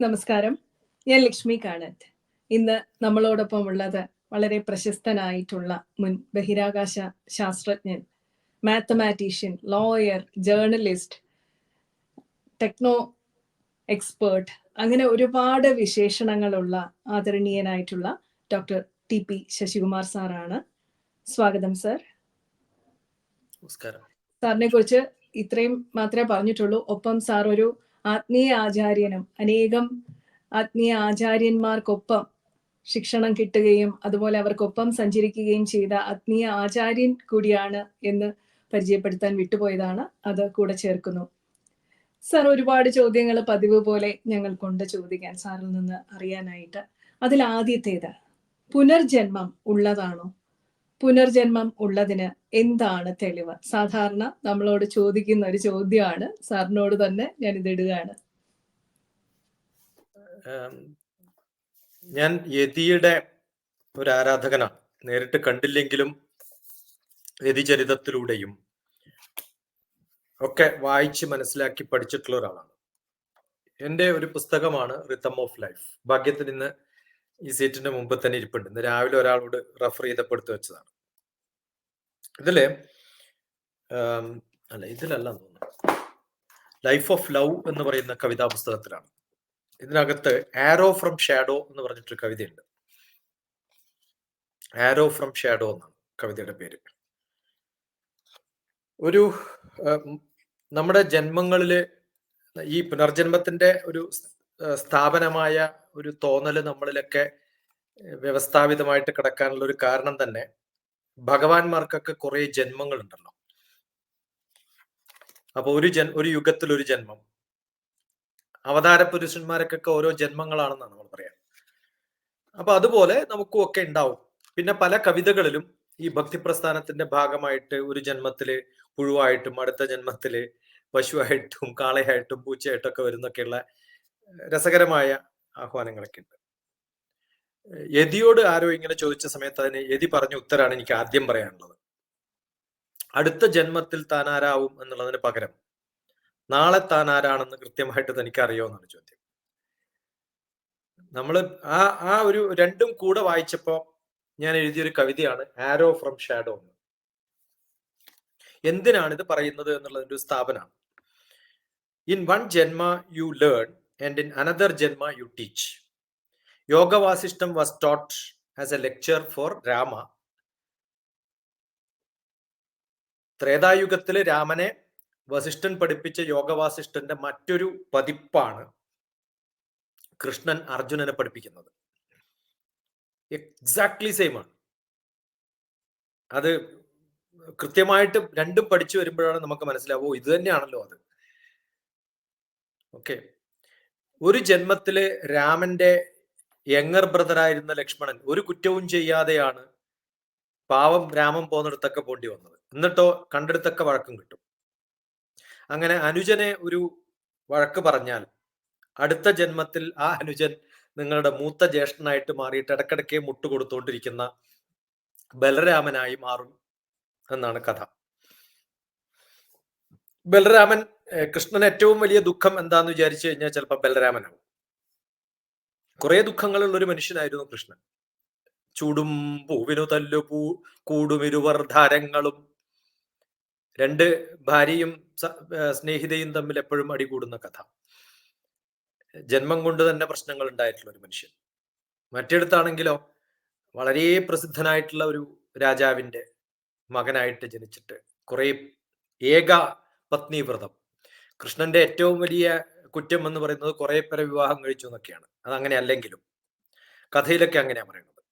നമസ്കാരം. ഞാൻ ലക്ഷ്മി കാണത്ത് ഇന്ന് നമ്മളോടൊപ്പം ഉള്ളത് വളരെ പ്രശസ്തനായിട്ടുള്ള മുൻ ബഹിരാകാശ ശാസ്ത്രജ്ഞൻ mathematician lawyer journalist techno expert അങ്ങനെ ഒരുപാട് വിശേഷണങ്ങളുള്ള ആദരണീയനായിട്ടുള്ള ഡോക്ടർ ടി പി ശശികുമാർ സാറാണ്. സ്വാഗതം സർ നമസ്കാരം. സാറിനെ കുറിച്ച് ഇത്രയും മാത്രമേ പറഞ്ഞിട്ടുള്ളൂ. ഒപ്പം സാർ ഒരു ആത്മീയ ആചാര്യനും അനേകം ആത്മീയ ആചാര്യന്മാർക്കൊപ്പം ശിക്ഷണം കിട്ടുകയും അതുപോലെ അവർക്കൊപ്പം സഞ്ചരിക്കുകയും ചെയ്ത ആത്മീയ ആചാര്യൻ കൂടിയാണ് എന്ന് പരിചയപ്പെടുത്താൻ വിട്ടുപോയതാണ് അത് കൂടെ ചേർക്കുന്നു. സാർ ഒരുപാട് ചോദ്യങ്ങൾ പതിവ് പോലെ ഞങ്ങൾ കൊണ്ട് ചോദിക്കാൻ സാറിൽ നിന്ന് അറിയാനായിട്ട്. അതിൽ ആദ്യത്തേത് പുനർജന്മം ഉള്ളതാണോ? പുനർജന്മം ഉള്ളതിന് എന്താണ് തെളിവ്? സാധാരണ നമ്മളോട് ചോദിക്കുന്ന ഒരു ചോദ്യമാണ്. സാറിനോട് തന്നെ ഞാൻ ഇതിടുകയാണ് ഞാൻ യതിയുടെ ഒരു ആരാധകനാണ്. നേരിട്ട് കണ്ടില്ലെങ്കിലും യതിചരിതത്തിലൂടെയും ഒക്കെ വായിച്ച് മനസ്സിലാക്കി പഠിച്ചിട്ടുള്ള ഒരാളാണ്. എന്റെ ഒരു പുസ്തകമാണ് റിത്തം ഓഫ് ലൈഫ് ഭാഗ്യത്തിൽ ഇന്ന് ഈ സീറ്റിന്റെ മുമ്പ് തന്നെ ഇരിപ്പുണ്ട്. ഇന്ന് രാവിലെ ഒരാളോട് റെഫർ ചെയ്തപ്പെടുത്തി വെച്ചതാണ്. ഇതിൽ അല്ല ഇതിലല്ല തോന്നുന്നു. ലൈഫ് ഓഫ് ലവ് എന്ന് പറയുന്ന കവിതാ പുസ്തകത്തിലാണ്. ഇതിനകത്ത് ആരോ ഫ്രം ഷാഡോ എന്ന് പറഞ്ഞിട്ടൊരു കവിതയുണ്ട്. ആരോ ഫ്രം ഷാഡോ എന്നാണ് കവിതയുടെ പേര്. ഒരു നമ്മുടെ ജന്മങ്ങളിൽ ഈ പുനർജന്മത്തിന്റെ ഒരു സ്ഥാപനമായ ഒരു തോന്നൽ നമ്മളിലൊക്കെ വ്യവസ്ഥാപിതമായിട്ട് കിടക്കാനുള്ള ഒരു കാരണം തന്നെ ഭഗവാന്മാർക്കൊക്കെ കുറെ ജന്മങ്ങൾ ഉണ്ടല്ലോ അപ്പൊ ഒരു ജൻ ഒരു യുഗത്തിൽ ഒരു ജന്മം. അവതാര പുരുഷന്മാരൊക്കെ ഓരോ ജന്മങ്ങളാണെന്നാണ് നമ്മൾ പറയാം. അപ്പൊ അതുപോലെ നമുക്കും ഒക്കെ ഉണ്ടാവും. പിന്നെ പല കവിതകളിലും ഈ ഭക്തി പ്രസ്ഥാനത്തിന്റെ ഭാഗമായിട്ട് ഒരു ജന്മത്തിൽ പുഴുവായിട്ടും അടുത്ത ജന്മത്തിൽ പശുവായിട്ടും കാളയായിട്ടും പൂച്ചയായിട്ടും ഒക്കെ വരുന്നൊക്കെയുള്ള രസകരമായ ആഹ്വാനങ്ങളൊക്കെ ഉണ്ട്. യതിയോട് ആരോ ഇങ്ങനെ ചോദിച്ച സമയത്ത് അതിന് യതി പറഞ്ഞ ഉത്തരാണ് എനിക്ക് ആദ്യം പറയാനുള്ളത്. അടുത്ത ജന്മത്തിൽ താൻ ആരാവും എന്നുള്ളതിന് പകരം നാളെ താൻ ആരാണെന്ന് കൃത്യമായിട്ട് തനിക്ക് അറിയാമെന്നാണ് ചോദ്യം. നമ്മൾ ആ ആ ഒരു രണ്ടും കൂടെ വായിച്ചപ്പോ ഞാൻ എഴുതിയൊരു കവിതയാണ് ആരോ ഫ്രം ഷാഡോ. എന്ന് എന്തിനാണ് ഇത് പറയുന്നത് എന്നുള്ളതിന്റെ ഒരു സ്ഥാപനമാണ്. ഇൻ വൺ ജന്മ you learn and in another ജന്മ you teach. Yoga Vasishtam was taught as a lecture for Rama ത്രേതായുഗത്തിൽ രാമനെ വസിഷ്ഠൻ പഠിപ്പിച്ച യോഗവാസിഷ്ഠന്റെ മറ്റൊരു പതിപ്പാണ് കൃഷ്ണൻ അർജുനനെ പഠിപ്പിക്കുന്നത്. എക്സാക്ട്ലി സെയിം ആണ്. അത് കൃത്യമായിട്ട് രണ്ടും പഠിച്ചു വരുമ്പോഴാണ് നമുക്ക് മനസ്സിലാവോ ഇത് തന്നെയാണല്ലോ അത്. ഓക്കെ ഒരു ജന്മത്തിൽ രാമന്റെ യങ്ങർ ബ്രദറായിരുന്ന ലക്ഷ്മണൻ ഒരു കുറ്റവും ചെയ്യാതെയാണ് പാവം രാമൻ പോകുന്നിടത്തൊക്കെ പോണ്ടി വന്നത്. എന്നിട്ടോ കണ്ടെടുത്തൊക്കെ വഴക്കും കിട്ടും. അങ്ങനെ അനുജനെ ഒരു വഴക്ക് പറഞ്ഞാൽ അടുത്ത ജന്മത്തിൽ ആ അനുജൻ നിങ്ങളുടെ മൂത്ത ജ്യേഷ്ഠനായിട്ട് മാറിയിട്ട് ഇടക്കിടയ്ക്ക് മുട്ടുകൊടുത്തുകൊണ്ടിരിക്കുന്ന ബലരാമനായി മാറും എന്നാണ് കഥ. ബലരാമൻ കൃഷ്ണൻ ഏറ്റവും വലിയ ദുഃഖം എന്താന്ന് വിചാരിച്ചു കഴിഞ്ഞാൽ ചിലപ്പോൾ ബലരാമനാവും. കുറെ ദുഃഖങ്ങളുള്ള ഒരു മനുഷ്യനായിരുന്നു കൃഷ്ണൻ. ചൂടും പൂവിനു തല്ലു പൂ കൂടുമിരുവർ ധാരങ്ങളും. രണ്ട് ഭാര്യയും സ്നേഹിതയും തമ്മിൽ എപ്പോഴും അടികൂടുന്ന കഥ. ജന്മം കൊണ്ട് തന്നെ പ്രശ്നങ്ങൾ ഉണ്ടായിട്ടുള്ള ഒരു മനുഷ്യൻ. മറ്റിടത്താണെങ്കിലോ വളരെ പ്രസിദ്ധനായിട്ടുള്ള ഒരു രാജാവിന്റെ മകനായിട്ട് ജനിച്ചിട്ട് കുറെ ഏക പത്നി വ്രതം. കൃഷ്ണന്റെ ഏറ്റവും വലിയ കുറ്റം എന്ന് പറയുന്നത് കുറെ പേരെ വിവാഹം കഴിച്ചു എന്നൊക്കെയാണ്. അത് അങ്ങനെ അല്ലെങ്കിലും കഥയിലൊക്കെ അങ്ങനെയാണ് പറയുന്നത്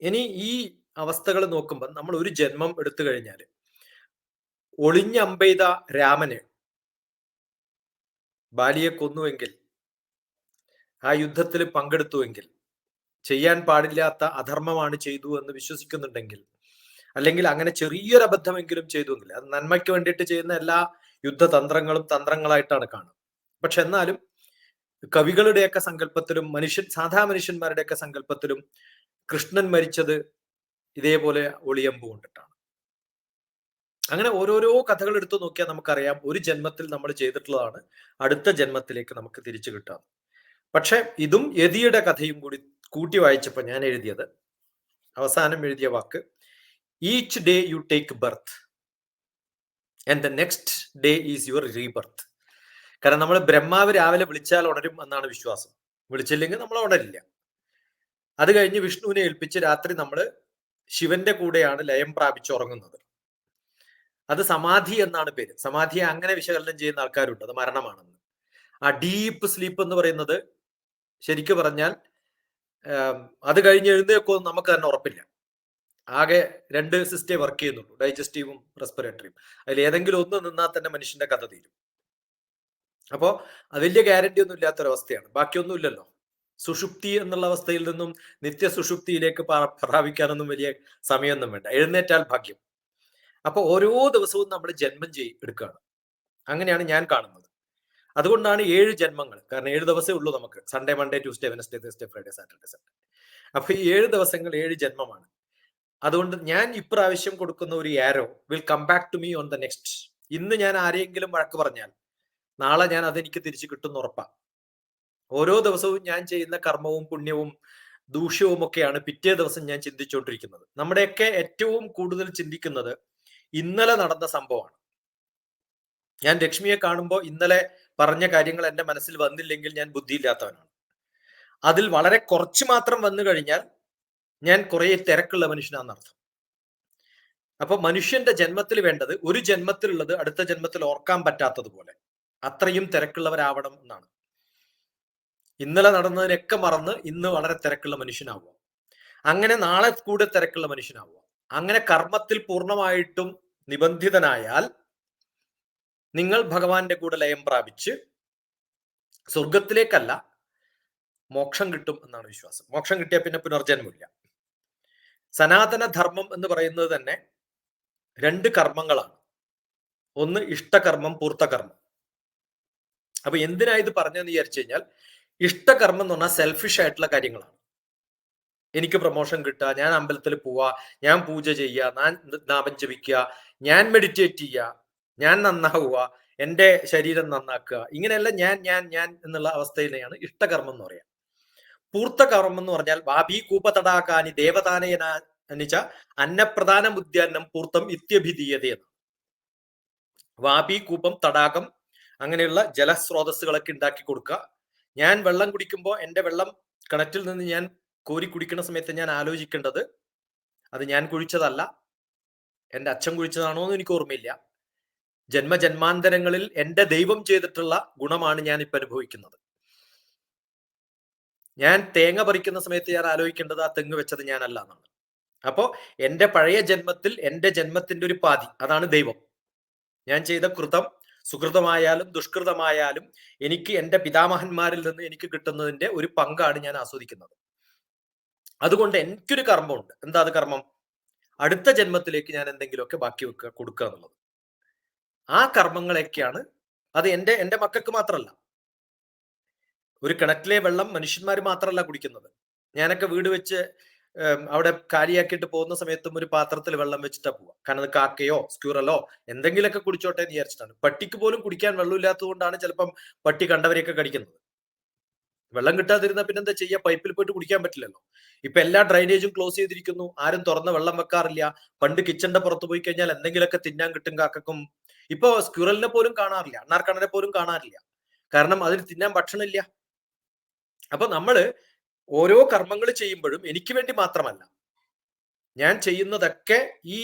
ഇനി ഈ അവസ്ഥകൾ നോക്കുമ്പോൾ നമ്മൾ ഒരു ജന്മം എടുത്തു കഴിഞ്ഞാൽ ഒളിഞ്ഞമ്പെയ്ത രാമന് ബാലിയെ കൊന്നുവെങ്കിൽ ആ യുദ്ധത്തിൽ പങ്കെടുത്തുവെങ്കിൽ ചെയ്യാൻ പാടില്ലാത്ത അധർമ്മമാണ് ചെയ്തു എന്ന് വിശ്വസിക്കുന്നുണ്ടെങ്കിൽ അല്ലെങ്കിൽ അങ്ങനെ ചെറിയൊരു അബദ്ധമെങ്കിലും ചെയ്തു എന്നില്ല അത് നന്മയ്ക്ക് വേണ്ടിയിട്ട് ചെയ്യുന്ന എല്ലാ യുദ്ധതന്ത്രങ്ങളും തന്ത്രങ്ങളായിട്ടാണ് കാണുന്നത് പക്ഷെ എന്നാലും കവികളുടെയൊക്കെ സങ്കല്പത്തിലും മനുഷ്യൻ സാധാ മനുഷ്യന്മാരുടെയൊക്കെ സങ്കല്പത്തിലും കൃഷ്ണൻ മരിച്ചത് ഇതേപോലെ ഒളിയമ്പ് കൊണ്ടിട്ടാണ്. അങ്ങനെ ഓരോരോ കഥകൾ എടുത്തു നോക്കിയാൽ നമുക്കറിയാം ഒരു ജന്മത്തിൽ നമ്മൾ ചെയ്തിട്ടുള്ളതാണ് അടുത്ത ജന്മത്തിലേക്ക് നമുക്ക് തിരിച്ചു കിട്ടാം. പക്ഷെ ഇതും യതിയുടെ കഥയും കൂടി കൂട്ടി വായിച്ചപ്പോൾ ഞാൻ എഴുതിയത്. അവസാനം എഴുതിയ വാക്ക് each day you take birth and the next day is your rebirth കാരണം നമ്മൾ ബ്രഹ്മാവ് രാവിലെ വിളിച്ചാൽ ഉണരും എന്നാണ് വിശ്വാസം. വിളിച്ചില്ലെങ്കിൽ നമ്മൾ ഉണരില്ല. അത് കഴിഞ്ഞ് വിഷ്ണുവിനെ ഏൽപ്പിച്ച് രാത്രി നമ്മൾ ശിവന്റെ കൂടെയാണ് ലയം പ്രാപിച്ച് ഉറങ്ങുന്നത്. അത് സമാധി എന്നാണ് പേര്. സമാധിയെ അങ്ങനെ വിശകലനം ചെയ്യുന്ന ആൾക്കാരുണ്ട്. അത് മരണമാണെന്ന്. ആ ഡീപ്പ് സ്ലീപ്പ് എന്ന് പറയുന്നത് ശരിക്കു പറഞ്ഞാൽ അത് കഴിഞ്ഞ് എഴുന്നേക്കോ നമുക്ക് തന്നെ ഉറപ്പില്ല. ആകെ രണ്ട് സിസ്റ്റേ വർക്ക് ചെയ്യുന്നുള്ളൂ. ഡൈജസ്റ്റീവും റെസ്പിറേറ്ററിയും. അതിൽ ഏതെങ്കിലും ഒന്ന് നിന്നാൽ തന്നെ മനുഷ്യന്റെ കഥ തീരും. അപ്പോ അത് വലിയ ഗ്യാരണ്ടി ഒന്നും ഇല്ലാത്തൊരവസ്ഥയാണ്. ബാക്കിയൊന്നും ഇല്ലല്ലോ സുഷുപ്തി എന്നുള്ള അവസ്ഥയിൽ നിന്നും നിത്യ സുഷുപ്തിയിലേക്ക് പ്രാ- പ്രാപിക്കാനൊന്നും വലിയ സമയമൊന്നും വേണ്ട. എഴുന്നേറ്റാൽ ഭാഗ്യം. അപ്പൊ ഓരോ ദിവസവും നമ്മൾ ജന്മം ചെയ് എടുക്കുകയാണ് അങ്ങനെയാണ് ഞാൻ കാണുന്നത്. അതുകൊണ്ടാണ് ഏഴ് ജന്മങ്ങൾ. കാരണം ഏഴ് ദിവസമേ ഉള്ളൂ നമുക്ക്. Sunday Monday Tuesday Wednesday Thursday Friday Saturday Sunday അപ്പൊ ഈ ഏഴ് ദിവസങ്ങൾ ഏഴ് ജന്മമാണ്. അതുകൊണ്ട് ഞാൻ ഇപ്രാവശ്യം കൊടുക്കുന്ന ഒരു arrow will come back to me on the next ഇന്ന് ഞാൻ ആരെയെങ്കിലും വഴക്ക് പറഞ്ഞാൽ നാളെ ഞാൻ അതെനിക്ക് തിരിച്ചു കിട്ടുന്ന ഉറപ്പാ. ഓരോ ദിവസവും ഞാൻ ചെയ്യുന്ന കർമ്മവും പുണ്യവും ദൂഷ്യവും ഒക്കെയാണ് പിറ്റേ ദിവസം ഞാൻ ചിന്തിച്ചുകൊണ്ടിരിക്കുന്നത് നമ്മുടെയൊക്കെ ഏറ്റവും കൂടുതൽ ചിന്തിക്കുന്നത് ഇന്നലെ നടന്ന സംഭവമാണ്. ഞാൻ ലക്ഷ്മിയെ കാണുമ്പോൾ ഇന്നലെ പറഞ്ഞ കാര്യങ്ങൾ എന്റെ മനസ്സിൽ വന്നില്ലെങ്കിൽ ഞാൻ ബുദ്ധിയില്ലാത്തവനാണ്. അതിൽ വളരെ കുറച്ച് മാത്രം വന്നു കഴിഞ്ഞാൽ ഞാൻ കുറേ തിരക്കുള്ള മനുഷ്യനാണെന്നർത്ഥം അപ്പൊ മനുഷ്യന്റെ ജന്മത്തിൽ വേണ്ടത് ഒരു ജന്മത്തിലുള്ളത് അടുത്ത ജന്മത്തിൽ ഓർക്കാൻ പറ്റാത്തതുപോലെ. അത്രയും തിരക്കുള്ളവരാവണം എന്നാണ്. ഇന്നലെ നടന്നതിനൊക്കെ മറന്ന് ഇന്ന് വളരെ തിരക്കുള്ള മനുഷ്യനാവുക. അങ്ങനെ നാളെ കൂടെ തിരക്കുള്ള മനുഷ്യനാവുക. അങ്ങനെ കർമ്മത്തിൽ പൂർണമായിട്ടും നിബന്ധിതനായാൽ നിങ്ങൾ ഭഗവാന്റെ കൂടെ ലയം പ്രാപിച്ച് സ്വർഗത്തിലേക്കല്ല മോക്ഷം കിട്ടും എന്നാണ് വിശ്വാസം. മോക്ഷം കിട്ടിയാൽ പിന്നെ പുനർജന്മില്ല സനാതന ധർമ്മം എന്ന് പറയുന്നത് തന്നെ രണ്ട് കർമ്മങ്ങളാണ്. ഒന്ന് ഇഷ്ടകർമ്മം പൂർത്തകർമ്മം. അപ്പൊ എന്തിനാ ഇത് പറഞ്ഞതെന്ന് വിചാരിച്ചു കഴിഞ്ഞാൽ ഇഷ്ടകർമ്മം എന്ന് പറഞ്ഞാൽ സെൽഫിഷ് ആയിട്ടുള്ള കാര്യങ്ങളാണ്. എനിക്ക് പ്രൊമോഷൻ കിട്ടുക ഞാൻ അമ്പലത്തിൽ പോവുക ഞാൻ പൂജ ചെയ്യുക ഞാൻ നാമം ജപിക്കുക ഞാൻ മെഡിറ്റേറ്റ് ചെയ്യുക ഞാൻ നന്നാവുക എന്റെ ശരീരം നന്നാക്കുക ഇങ്ങനെയല്ല ഞാൻ ഞാൻ ഞാൻ എന്നുള്ള അവസ്ഥയിലെയാണ് ഇഷ്ടകർമ്മം എന്ന് പറയാം. പൂർത്ത കർമ്മം എന്ന് പറഞ്ഞാൽ വാപി കൂപതടാകാനി ദേവതാനയന എന്നുവെച്ച അന്നപ്രധാന ഉദ്യാനം പൂർത്തം ഇത്യഭിധീയത വാപി കൂപം തടാകം അങ്ങനെയുള്ള ജലസ്രോതസ്സുകളൊക്കെ ഉണ്ടാക്കി കൊടുക്കുക. ഞാൻ വെള്ളം കുടിക്കുമ്പോൾ എന്റെ വെള്ളം കിണറ്റിൽ നിന്ന് ഞാൻ കോരി കുടിക്കുന്ന സമയത്ത് ഞാൻ ആലോചിക്കേണ്ടത് അത് ഞാൻ കുഴിച്ചതല്ല. എന്റെ അച്ഛൻ കുഴിച്ചതാണോ എന്ന് എനിക്ക് ഓർമ്മയില്ല. ജന്മജന്മാന്തരങ്ങളിൽ എന്റെ ദൈവം ചെയ്തിട്ടുള്ള ഗുണമാണ് ഞാൻ ഇപ്പൊ അനുഭവിക്കുന്നത്. ഞാൻ തേങ്ങ പറിക്കുന്ന സമയത്ത് ഞാൻ ആലോചിക്കേണ്ടത് ആ തെങ്ങ് വെച്ചത് ഞാനല്ല എന്നാണ്. അപ്പോ എന്റെ പഴയ ജന്മത്തിൽ എന്റെ ജന്മത്തിന്റെ ഒരു പാതി അതാണ് ദൈവം. ഞാൻ ചെയ്ത കൃതം സുഹൃതമായാലും ദുഷ്കൃതമായാലും എനിക്ക് എന്റെ പിതാമഹന്മാരിൽ നിന്ന് എനിക്ക് കിട്ടുന്നതിന്റെ ഒരു പങ്കാണ് ഞാൻ ആസ്വദിക്കുന്നത്. അതുകൊണ്ട് എനിക്കൊരു കർമ്മമുണ്ട്. എന്താ അത് കർമ്മം? അടുത്ത ജന്മത്തിലേക്ക് ഞാൻ എന്തെങ്കിലുമൊക്കെ ബാക്കി വെക്കുക കൊടുക്കുക എന്നുള്ളത്. ആ കർമ്മങ്ങളൊക്കെയാണ് അത് എന്റെ എന്റെ മക്കൾക്ക് മാത്രമല്ല. ഒരു കിണറ്റിലെ വെള്ളം മനുഷ്യന്മാർ മാത്രമല്ല കുടിക്കുന്നത്. ഞാനൊക്കെ വീട് വെച്ച് അവിടെ കാലിയാക്കിയിട്ട് പോകുന്ന സമയത്തും ഒരു പാത്രത്തിൽ വെള്ളം വെച്ചിട്ടാ പോവുക. കാരണം കാക്കയോ സ്ക്യൂറലോ എന്തെങ്കിലുമൊക്കെ കുടിച്ചോട്ടെ എന്ന് വിചാരിച്ചിട്ടാണ്. പട്ടിക്ക് പോലും കുടിക്കാൻ വെള്ളമില്ലാത്തത് കൊണ്ടാണ് ചിലപ്പം പട്ടി കണ്ടവരെയൊക്കെ കടിക്കുന്നത്. വെള്ളം കിട്ടാതിരുന്ന പിന്നെ എന്താ ചെയ്യുക പൈപ്പിൽ പോയിട്ട് കുടിക്കാൻ പറ്റില്ലല്ലോ. ഇപ്പൊ എല്ലാ ഡ്രൈനേജും ക്ലോസ് ചെയ്തിരിക്കുന്നു. ആരും തുറന്ന വെള്ളം വെക്കാറില്ല. പണ്ട് കിച്ചന്റെ പുറത്ത് പോയി കഴിഞ്ഞാൽ എന്തെങ്കിലുമൊക്കെ തിന്നാൻ കിട്ടും കാക്കക്കും. ഇപ്പൊ സ്ക്യൂറലിനെ പോലും കാണാറില്ല. അണ്ണാർക്കണ്ണനെ പോലും കാണാറില്ല. കാരണം അതിന് തിന്നാൻ ഭക്ഷണമില്ല. അപ്പൊ നമ്മൾ ഓരോ കർമ്മങ്ങൾ ചെയ്യുമ്പോഴും എനിക്ക് വേണ്ടി മാത്രമല്ല. ഞാൻ ചെയ്യുന്നതൊക്കെ ഈ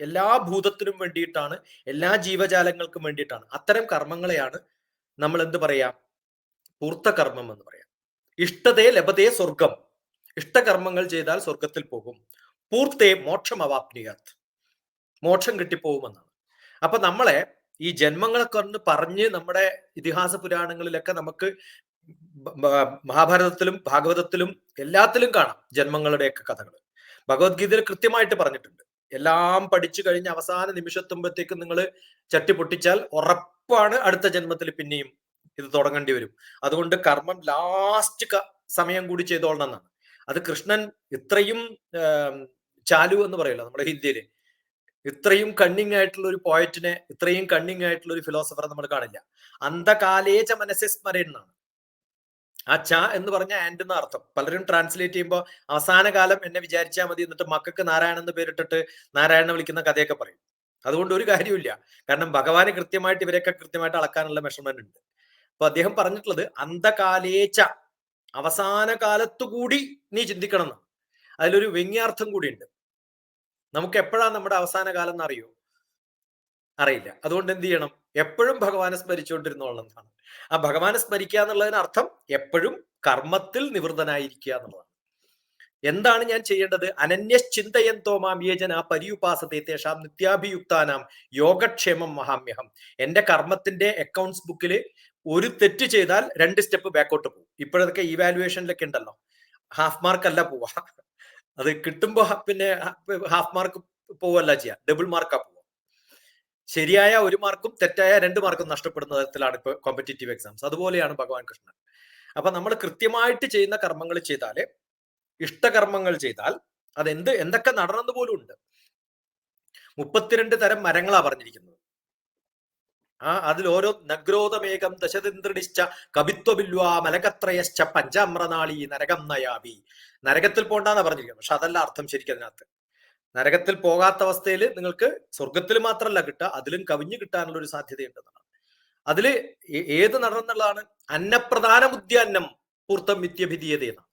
എല്ലാ ഭൂതത്തിനും വേണ്ടിയിട്ടാണ് എല്ലാ ജീവജാലങ്ങൾക്കും വേണ്ടിയിട്ടാണ്. അത്തരം കർമ്മങ്ങളെയാണ് നമ്മൾ എന്ത് പറയാ? പൂർത്തകർമ്മം എന്ന് പറയാം. ഇഷ്ടതേ ലഭതേ സ്വർഗം ഇഷ്ടകർമ്മങ്ങൾ ചെയ്താൽ സ്വർഗത്തിൽ പോകും. പൂർത്തേ മോക്ഷം അവാപ്നിയാത് മോക്ഷം കിട്ടിപ്പോകുമെന്നാണ് അപ്പൊ നമ്മളെ ഈ ജന്മങ്ങളെ കൊണ്ട് പറഞ്ഞ് നമ്മുടെ ഇതിഹാസ പുരാണങ്ങളിലൊക്കെ നമുക്ക് മഹാഭാരതത്തിലും ഭാഗവതത്തിലും എല്ലാത്തിലും കാണാം ജന്മങ്ങളുടെയൊക്കെ കഥകൾ ഭഗവത്ഗീതയിൽ കൃത്യമായിട്ട് പറഞ്ഞിട്ടുണ്ട്. എല്ലാം പഠിച്ചു കഴിഞ്ഞ അവസാന നിമിഷത്തുമ്പോഴത്തേക്കും നിങ്ങൾ ചട്ടി പൊട്ടിച്ചാൽ ഉറപ്പാണ് അടുത്ത ജന്മത്തിൽ പിന്നെയും ഇത് തുടങ്ങേണ്ടി വരും. അതുകൊണ്ട് കർമ്മം ലാസ്റ്റ് സമയം കൂടി ചെയ്തോളണം എന്നാണ്. അത് കൃഷ്ണൻ ഇത്രയും ചാലു എന്ന് പറയല്ലോ നമ്മുടെ ഹിന്ദിയിൽ? ഇത്രയും കണ്ണിങ് ആയിട്ടുള്ള ഒരു പോയറ്റിനെ ഇത്രയും കണ്ണിങ് ആയിട്ടുള്ള ഒരു ഫിലോസഫറെ നമ്മൾ കാണില്ല. അന്ധകാലേജ മനസ്സെ സ്മരൻ ആ ച എന്ന് പറഞ്ഞ ആൻഡ് എന്ന അർത്ഥം. പലരും ട്രാൻസ്ലേറ്റ് ചെയ്യുമ്പോൾ അവസാന കാലം എന്നെ വിചാരിച്ചാൽ മതി എന്നിട്ട് മക്കൾക്ക് നാരായണൻ എന്ന് പേരിട്ടിട്ട് നാരായണനെ വിളിക്കുന്ന കഥയൊക്കെ പറയും. അതുകൊണ്ട് ഒരു കാര്യമില്ല കാരണം ഭഗവാന് കൃത്യമായിട്ട് ഇവരെയൊക്കെ കൃത്യമായിട്ട് അളക്കാനുള്ള മെഷർമെന്റ് ഉണ്ട്. അപ്പൊ അദ്ദേഹം പറഞ്ഞിട്ടുള്ളത് അന്ധകാലേച്ച അവസാന കാലത്തു കൂടി നീ ചിന്തിക്കണം എന്ന്. അതിലൊരു വ്യംഗ്യാർത്ഥം കൂടിയുണ്ട്. നമുക്ക് എപ്പോഴാണ് നമ്മുടെ അവസാന കാലം എന്ന് അറിയോ? അറിയില്ല. അതുകൊണ്ട് എന്ത് ചെയ്യണം? എപ്പോഴും ഭഗവാനെ സ്മരിച്ചുകൊണ്ടിരുന്നോളെന്നാണ് ആ ഭഗവാനെ സ്മരിക്കുക എന്നുള്ളതിന് അർത്ഥം എപ്പോഴും കർമ്മത്തിൽ നിവൃത്തനായിരിക്കുക എന്നുള്ളതാണ്. എന്താണ് ഞാൻ ചെയ്യേണ്ടത്? അനന്യശ്ചിന്തയന്തോ മാം യേജന പര്യുപാസത്തെ തേഷാം നിത്യാഭിയുക്താനാം യോഗക്ഷേമം മഹാമ്യഹം. എന്റെ കർമ്മത്തിന്റെ അക്കൗണ്ട്സ് ബുക്കിൽ ഒരു തെറ്റ് ചെയ്താൽ രണ്ട് സ്റ്റെപ്പ് ബാക്കോട്ട് പോകും. ഇപ്പോഴതൊക്കെ ഇവാലുവേഷനിലൊക്കെ ഉണ്ടല്ലോ. ഹാഫ് മാർക്ക് അല്ല പോവാ. അത് കിട്ടുമ്പോ പിന്നെ ഹാഫ് മാർക്ക് പോവല്ല ചെയ്യാം. ഡബിൾ മാർക്കാ പോവുക ശരിയായ ഒരു മാർക്കും തെറ്റായ രണ്ട് മാർക്കും നഷ്ടപ്പെടുന്ന തരത്തിലാണ് ഇപ്പൊ കോമ്പറ്റേറ്റീവ് എക്സാംസ് അതുപോലെയാണ് ഭഗവാൻ കൃഷ്ണൻ. അപ്പൊ നമ്മൾ കൃത്യമായിട്ട് ചെയ്യുന്ന കർമ്മങ്ങൾ ചെയ്താൽ ഇഷ്ടകർമ്മങ്ങൾ ചെയ്താൽ അതെന്ത് എന്തൊക്കെ നടണമെന്ന് പോലും ഉണ്ട്. മുപ്പത്തിരണ്ട് തരം മരങ്ങളാ പറഞ്ഞിരിക്കുന്നത്. ആ അതിൽ ഓരോ നഗ്രോതമേകം ദശതന്ത്രിച്ച കവിത്വബില്വാ മലകത്രയശ്ച പഞ്ചാമ്രനാളി നരകം നയാവി. നരകത്തിൽ പോണ്ടെന്നാ പറഞ്ഞിരിക്കുന്നത്. പക്ഷെ അതല്ല അർത്ഥം ശരിക്കും അതിനകത്ത് നരകത്തിൽ പോകാത്ത അവസ്ഥയിൽ നിങ്ങൾക്ക് സ്വർഗത്തിൽ മാത്രമല്ല കിട്ടുക അതിലും കവിഞ്ഞു കിട്ടാനുള്ള ഒരു സാധ്യതയുണ്ടെന്നാണ്. അതിൽ ഏ- ഏത് നടന്നുള്ളതാണ് അന്നപ്രധാന ഉദ്യാന്നം പൂർത്തം വിദ്യഭിതീയതയെന്നാണ്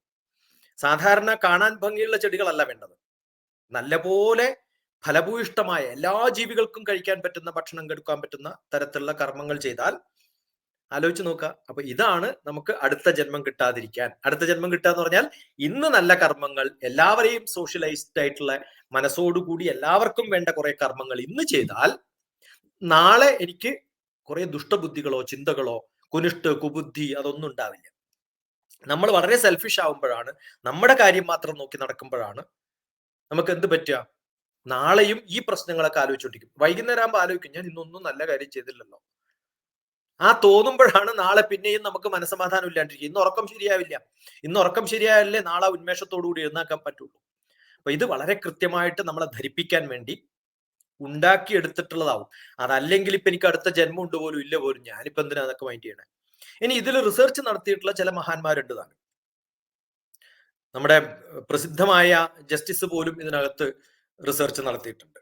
സാധാരണ കാണാൻ ഭംഗിയുള്ള ചെടികളല്ല വേണ്ടത്. നല്ലപോലെ ഫലഭൂയിഷ്ടമായ എല്ലാ ജീവികൾക്കും കഴിക്കാൻ പറ്റുന്ന ഭക്ഷണം കെടുക്കാൻ പറ്റുന്ന തരത്തിലുള്ള കർമ്മങ്ങൾ ചെയ്താൽ ആലോചിച്ച് നോക്കുക. അപ്പൊ ഇതാണ് നമുക്ക് അടുത്ത ജന്മം കിട്ടാതിരിക്കാൻ. അടുത്ത ജന്മം കിട്ടുക എന്ന് പറഞ്ഞാൽ ഇന്ന് നല്ല കർമ്മങ്ങൾ എല്ലാവരെയും സോഷ്യലൈസ്ഡ് ആയിട്ടുള്ള മനസ്സോടുകൂടി എല്ലാവർക്കും വേണ്ട കുറെ കർമ്മങ്ങൾ ഇന്ന് ചെയ്താൽ നാളെ എനിക്ക് കുറെ ദുഷ്ടബുദ്ധികളോ ചിന്തകളോ കുനിഷ്ട് കുബുദ്ധി അതൊന്നും ഉണ്ടാവില്ല. നമ്മൾ വളരെ സെൽഫിഷ് ആവുമ്പോഴാണ് നമ്മുടെ കാര്യം മാത്രം നോക്കി നടക്കുമ്പോഴാണ് നമുക്ക് എന്ത് പറ്റുക? നാളെയും ഈ പ്രശ്നങ്ങളൊക്കെ ആലോചിച്ചോണ്ടിരിക്കും വൈകുന്നേരം ആകുമ്പോൾ ആലോചിക്കും ഞാൻ ഇന്നൊന്നും നല്ല കാര്യം ചെയ്തില്ലല്ലോ. ആ തോന്നുമ്പോഴാണ് നാളെ പിന്നെയും നമുക്ക് മനസ്സമാധാനം ഇല്ലാണ്ടിരിക്കുക. ഇന്ന് ഉറക്കം ശരിയാവില്ല. ഇന്ന് ഉറക്കം ശരിയായല്ലേ നാളെ ഉന്മേഷത്തോടു കൂടി എഴുന്നേക്കാൻ പറ്റുള്ളൂ. അപ്പൊ ഇത് വളരെ കൃത്യമായിട്ട് നമ്മളെ ധരിപ്പിക്കാൻ വേണ്ടി ഉണ്ടാക്കിയെടുത്തിട്ടുള്ളതാവും. അതല്ലെങ്കിൽ ഇപ്പൊ എനിക്ക് അടുത്ത ജന്മം ഉണ്ട് പോലും ഇല്ല പോലും ഞാനിപ്പോ എന്തിനാ അതൊക്കെ മൈൻഡ് ചെയ്യണേ? ഇനി ഇതിൽ റിസർച്ച് നടത്തിയിട്ടുള്ള ചില മഹാന്മാരുണ്ട് നമ്മുടെ പ്രസിദ്ധമായ ജസ്റ്റിസ് പോലും ഇതിനകത്ത് റിസർച്ച് നടത്തിയിട്ടുണ്ട്.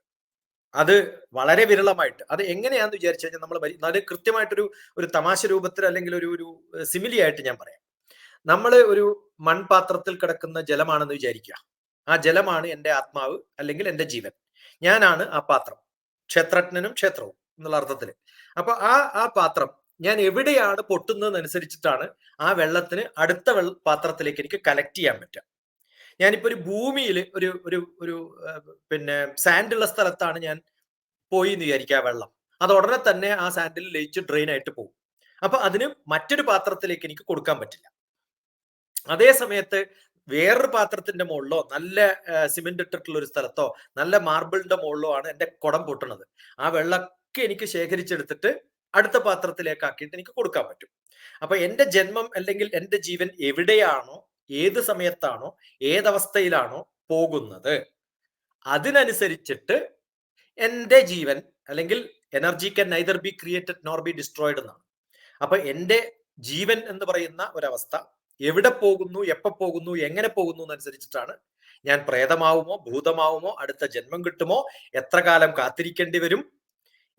അത് വളരെ വിരളമായിട്ട്. അത് എങ്ങനെയാന്ന് വിചാരിച്ചു കഴിഞ്ഞാൽ നമ്മൾ അത് കൃത്യമായിട്ടൊരു ഒരു തമാശ രൂപത്തിൽ അല്ലെങ്കിൽ ഒരു ഒരു സിമിലി ആയിട്ട് ഞാൻ പറയാം. നമ്മൾ ഒരു മൺപാത്രത്തിൽ കിടക്കുന്ന ജലമാണെന്ന് വിചാരിക്കുക. ആ ജലമാണ് എന്റെ ആത്മാവ് അല്ലെങ്കിൽ എന്റെ ജീവൻ. ഞാനാണ് ആ പാത്രം. ക്ഷേത്രജ്ഞനും ക്ഷേത്രവും എന്നുള്ള അർത്ഥത്തിൽ അപ്പൊ ആ ആ പാത്രം ഞാൻ എവിടെയാണ് പൊട്ടുന്നതനുസരിച്ചിട്ടാണ് ആ വെള്ളത്തിന് അടുത്ത വെള്ള പാത്രത്തിലേക്ക് എനിക്ക് കലക്ട് ചെയ്യാൻ പറ്റുക. ഞാനിപ്പോ ഒരു ഭൂമിയിൽ ഒരു ഒരു ഒരു പിന്നെ ഉള്ള സ്ഥലത്താണ് ഞാൻ പോയി എന്ന് വിചാരിക്കുക വെള്ളം. അത് ഉടനെ തന്നെ ആ സാൻഡിൽ ലയിച്ച് ഡ്രെയിൻ ആയിട്ട് പോകും. അപ്പൊ അതിന് മറ്റൊരു പാത്രത്തിലേക്ക് എനിക്ക് കൊടുക്കാൻ പറ്റില്ല. അതേ സമയത്ത് വേറൊരു പാത്രത്തിന്റെ മുകളിലോ നല്ല സിമെന്റ് ഇട്ടിട്ടുള്ള ഒരു സ്ഥലത്തോ നല്ല മാർബിളിന്റെ മുകളിലോ ആണ് എന്റെ കുടം പൊട്ടുന്നത്. ആ വെള്ളമൊക്കെ എനിക്ക് ശേഖരിച്ചെടുത്തിട്ട് അടുത്ത പാത്രത്തിലേക്ക് ആക്കിയിട്ട് എനിക്ക് കൊടുക്കാൻ പറ്റും. അപ്പൊ എന്റെ ജന്മം അല്ലെങ്കിൽ എന്റെ ജീവൻ എവിടെയാണോ ഏത് സമയത്താണോ ഏതവസ്ഥയിലാണോ പോകുന്നത് അതിനനുസരിച്ചിട്ട് എന്റെ ജീവൻ അല്ലെങ്കിൽ energy can neither be created nor be destroyed എന്നാണ്. അപ്പൊ എന്റെ ജീവൻ എന്ന് പറയുന്ന ഒരവസ്ഥ എവിടെ പോകുന്നു എപ്പോ പോകുന്നു എങ്ങനെ പോകുന്നു എന്നനുസരിച്ചിട്ടാണ് ഞാൻ പ്രേതമാവുമോ ഭൂതമാവുമോ അടുത്ത ജന്മം കിട്ടുമോ എത്ര കാലം കാത്തിരിക്കേണ്ടി വരും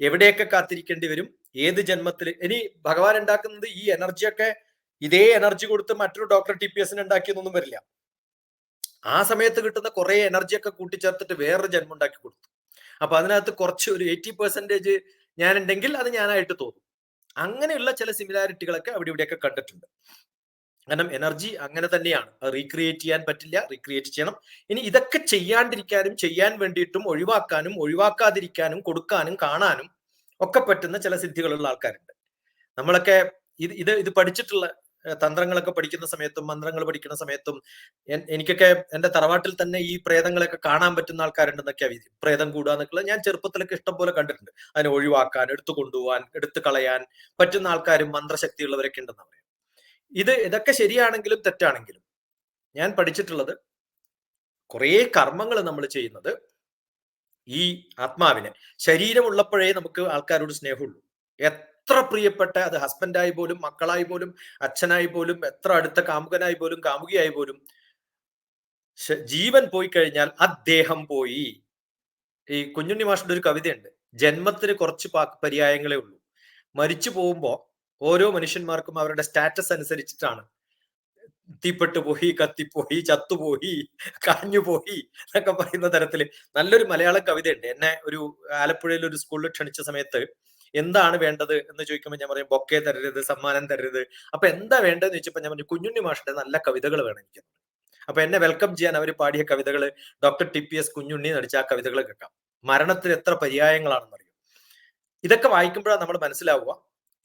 എവിടെയൊക്കെ കാത്തിരിക്കേണ്ടി വരും ഏത് ജന്മത്തിൽ ഇനി ഭഗവാൻ ഉണ്ടാക്കുന്നത് ഈ എനർജിയൊക്കെ ഇതേ എനർജി കൊടുത്ത് മറ്റൊരു ഡോക്ടർ ടി പി എസിന് ഉണ്ടാക്കിയെന്നൊന്നും വരില്ല. ആ സമയത്ത് കിട്ടുന്ന കുറെ എനർജിയൊക്കെ കൂട്ടിച്ചേർത്തിട്ട് വേറൊരു ജന്മം ഉണ്ടാക്കി കൊടുത്തു. അപ്പൊ അതിനകത്ത് കുറച്ച് ഒരു എയ്റ്റി പെർസെന്റേജ് ഞാനുണ്ടെങ്കിൽ അത് ഞാനായിട്ട് തോന്നും. അങ്ങനെയുള്ള ചില സിമിലാരിറ്റികളൊക്കെ അവിടെ ഇവിടെയൊക്കെ കണ്ടിട്ടുണ്ട്. കാരണം എനർജി അങ്ങനെ തന്നെയാണ്. റീക്രിയേറ്റ് ചെയ്യാൻ പറ്റില്ല റീക്രിയേറ്റ് ചെയ്യണം. ഇനി ഇതൊക്കെ ചെയ്യാണ്ടിരിക്കാനും ചെയ്യാൻ വേണ്ടിയിട്ടും ഒഴിവാക്കാനും ഒഴിവാക്കാതിരിക്കാനും കൊടുക്കാനും കാണാനും ഒക്കെ പറ്റുന്ന ചില സിദ്ധികളുള്ള ആൾക്കാരുണ്ട്. നമ്മളൊക്കെ ഇത് ഇത് ഇത് പഠിച്ചിട്ടുള്ള തന്ത്രങ്ങളൊക്കെ പഠിക്കുന്ന സമയത്തും മന്ത്രങ്ങൾ പഠിക്കുന്ന സമയത്തും എനിക്കൊക്കെ എന്റെ തറവാട്ടിൽ തന്നെ ഈ പ്രേതങ്ങളൊക്കെ കാണാൻ പറ്റുന്ന ആൾക്കാരുണ്ടെന്നൊക്കെയാ വിധി. പ്രേതം കൂടുക ഞാൻ ചെറുപ്പത്തിലൊക്കെ ഇഷ്ടം പോലെ കണ്ടിട്ടുണ്ട്. അതിനെ ഒഴിവാക്കാൻ എടുത്തു കൊണ്ടുപോകാൻ എടുത്തു കളയാൻ പറ്റുന്ന ആൾക്കാരും മന്ത്രശക്തിയുള്ളവരൊക്കെ ഉണ്ടെന്ന് പറയാം. ഇത് ഇതൊക്കെ ശരിയാണെങ്കിലും തെറ്റാണെങ്കിലും ഞാൻ പഠിച്ചിട്ടുള്ളത് കുറേ കർമ്മങ്ങൾ നമ്മൾ ചെയ്യുന്നത് ഈ ആത്മാവിനെ. ശരീരമുള്ളപ്പോഴേ നമുക്ക് ആൾക്കാരോട് സ്നേഹമുള്ളൂ. എത്ര പ്രിയപ്പെട്ട അത് ഹസ്ബൻഡായി പോലും മക്കളായി പോലും അച്ഛനായി പോലും എത്ര അടുത്ത കാമുകനായി പോലും കാമുകിയായി പോലും ജീവൻ പോയി കഴിഞ്ഞാൽ അദ്ദേഹം പോയി. ഈ കുഞ്ഞുണ്ണി മാഷിന്റെ ഒരു കവിതയുണ്ട്. ജന്മത്തിന് കുറച്ച് പര്യായങ്ങളേ ഉള്ളൂ. മരിച്ചു പോകുമ്പോ ഓരോ മനുഷ്യന്മാർക്കും അവരുടെ സ്റ്റാറ്റസ് അനുസരിച്ചിട്ടാണ്. തീപ്പെട്ടു പോയി കത്തിപ്പോയി ചത്തുപോയി കാഞ്ഞുപോയി എന്നൊക്കെ പറയുന്ന തരത്തിൽ നല്ലൊരു മലയാള കവിതയുണ്ട്. എന്നെ ഒരു ആലപ്പുഴയിൽ ഒരു സ്കൂളിൽ ക്ഷണിച്ച സമയത്ത് എന്താണ് വേണ്ടത് എന്ന് ചോദിക്കുമ്പോൾ ഞാൻ പറയും ബൊക്കെ തരരുത് സമ്മാനം തരരുത്. അപ്പൊ എന്താ വേണ്ടതെന്ന് ചോദിച്ചപ്പോൾ ഞാൻ പറഞ്ഞു കുഞ്ഞുണ്ണി മാഷിന്റെ നല്ല കവിതകൾ വേണം എനിക്ക്. അപ്പൊ എന്നെ വെൽക്കം ചെയ്യാൻ അവർ പാടിയ കവിതകൾ doctor T P S Kunjunni നടിച്ച ആ കവിതകൾ കേൾക്കാം. മരണത്തിന് എത്ര പര്യായങ്ങളാണെന്ന് അറിയും ഇതൊക്കെ വായിക്കുമ്പോഴാണ് നമ്മൾ മനസ്സിലാവുക.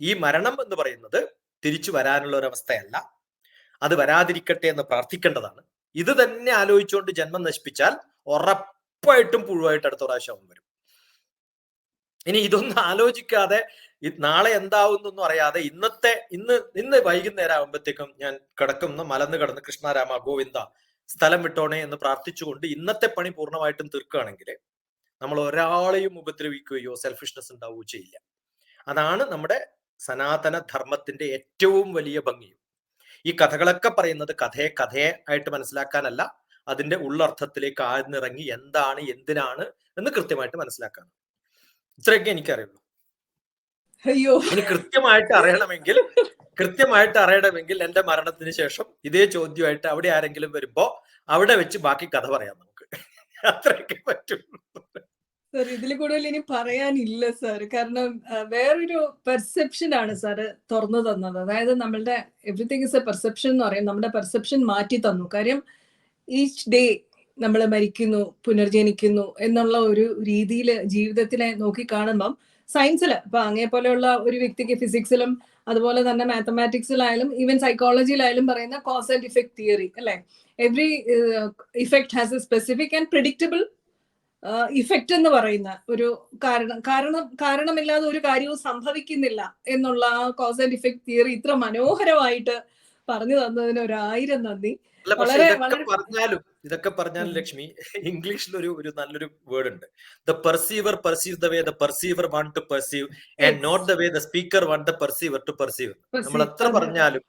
ഈ മരണം എന്ന് പറയുന്നത് തിരിച്ചു വരാനുള്ള ഒരവസ്ഥയല്ല അത് വരാതിരിക്കട്ടെ എന്ന് പ്രാർത്ഥിക്കേണ്ടതാണ്. ഇത് തന്നെ ആലോചിച്ചുകൊണ്ട് ജന്മം നശിപ്പിച്ചാൽ ഉറപ്പായിട്ടും പുഴുവായിട്ട് അടുത്ത പ്രാവശ്യം വരും. ഇനി ഇതൊന്നും ആലോചിക്കാതെ നാളെ എന്താവുന്നൊന്നും അറിയാതെ ഇന്നത്തെ ഇന്ന് ഇന്ന് വൈകുന്നേരം ആകുമ്പോഴത്തേക്കും ഞാൻ കിടക്കുന്ന മലന്ന് കിടന്ന് കൃഷ്ണരാമ ഗോവിന്ദ സ്ഥലം വിട്ടോണേ എന്ന് പ്രാർത്ഥിച്ചുകൊണ്ട് ഇന്നത്തെ പണി പൂർണമായിട്ടും തീർക്കുകയാണെങ്കിൽ നമ്മൾ ഒരാളെയും ഉപദ്രവിക്കുകയോ സെൽഫിഷ്നെസ് ഉണ്ടാവുകയോ ചെയ്യില്ല. അതാണ് നമ്മുടെ സനാതന ധർമ്മത്തിന്റെ ഏറ്റവും വലിയ ഭംഗിയും. ഈ കഥകളൊക്കെ പറയുന്നത് കഥയെ കഥയെ ആയിട്ട് മനസ്സിലാക്കാനല്ല അതിന്റെ ഉള്ളർത്ഥത്തിലേക്ക് ആഴ്ന്നിറങ്ങി എന്താണ് എന്തിനാണ് എന്ന് കൃത്യമായിട്ട് മനസ്സിലാക്കാൻ ഇത്രയൊക്കെ എനിക്കറിയുള്ളൂ. അയ്യോ. ഇനി കൃത്യമായിട്ട് അറിയണമെങ്കിൽ കൃത്യമായിട്ട് അറിയണമെങ്കിൽ എന്റെ മരണത്തിന് ശേഷം ഇതേ ചോദ്യമായിട്ട് അവിടെ ആരെങ്കിലും വരുമ്പോ അവിടെ വെച്ച് ബാക്കി കഥ പറയാം നമുക്ക്. അത്രയൊക്കെ പറ്റുള്ളൂ സർ ഇതിൽ കൂടുതൽ ഇനി പറയാനില്ല സാർ കാരണം വേറൊരു പെർസെപ്ഷൻ ആണ് സാറ് തുറന്നു തന്നത്. അതായത് നമ്മളുടെ എവറിത്തിങ് ഇസ് എ പെർസെപ്ഷൻ എന്ന് പറയും. നമ്മുടെ പെർസെപ്ഷൻ മാറ്റി തന്നു. കാര്യം ഈച്ച് ഡേ നമ്മൾ മരിക്കുന്നു പുനർജനിക്കുന്നു എന്നുള്ള ഒരു രീതിയിൽ ജീവിതത്തിനെ നോക്കി കാണുമ്പം സയൻസിൽ ഇപ്പൊ അങ്ങേ പോലെയുള്ള ഒരു വ്യക്തിക്ക് ഫിസിക്സിലും അതുപോലെ തന്നെ മാത്തമാറ്റിക്സിലായാലും ഈവൻ സൈക്കോളജിയിലായാലും പറയുന്ന കോസ് ആൻഡ് ഇഫക്ട് തിയറി അല്ലെ? Every effect has a specific and predictable effect എന്ന് പറയുന്ന ഒരു കാരണം കാരണം കാരണമില്ലാതെ ഒരു കാര്യവും സംഭവിക്കുന്നില്ല എന്നുള്ള ആ കോസ് ആൻഡ് ഇഫക്റ്റ് തിയറി ഇത്ര മനോഹരമായിട്ട് പറഞ്ഞു തന്നതിന് ഒരു ആയിരം നന്ദി. വളരെ- പറഞ്ഞാലും ഇതൊക്കെ പറഞ്ഞാലും ലക്ഷ്മി ഇംഗ്ലീഷിൽ ഒരു ഒരു നല്ലൊരു വേർഡ് ഉണ്ട്. The perceiver perceive the way the perceiver want to perceive and not the way the speaker want the perceiver to perceive നമ്മൾ എത്ര പറഞ്ഞാലും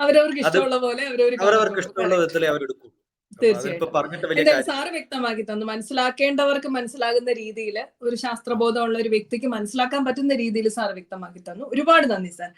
അവരവർക്ക് ഇഷ്ടമുള്ള പോലെ അവരവർക്ക് ഇഷ്ടമുള്ള വിധത്തിലേ അവരെടുക്കും. തീർച്ചയായിട്ടും. സാറ് വ്യക്തമാക്കി തന്നു. മനസ്സിലാക്കേണ്ടവർക്ക് മനസ്സിലാകുന്ന രീതിയിൽ ഒരു ശാസ്ത്രബോധമുള്ള ഒരു വ്യക്തിക്ക് മനസ്സിലാക്കാൻ പറ്റുന്ന രീതിയിൽ സാർ വ്യക്തമാക്കി തന്നു. ഒരുപാട് നന്ദി സാർ.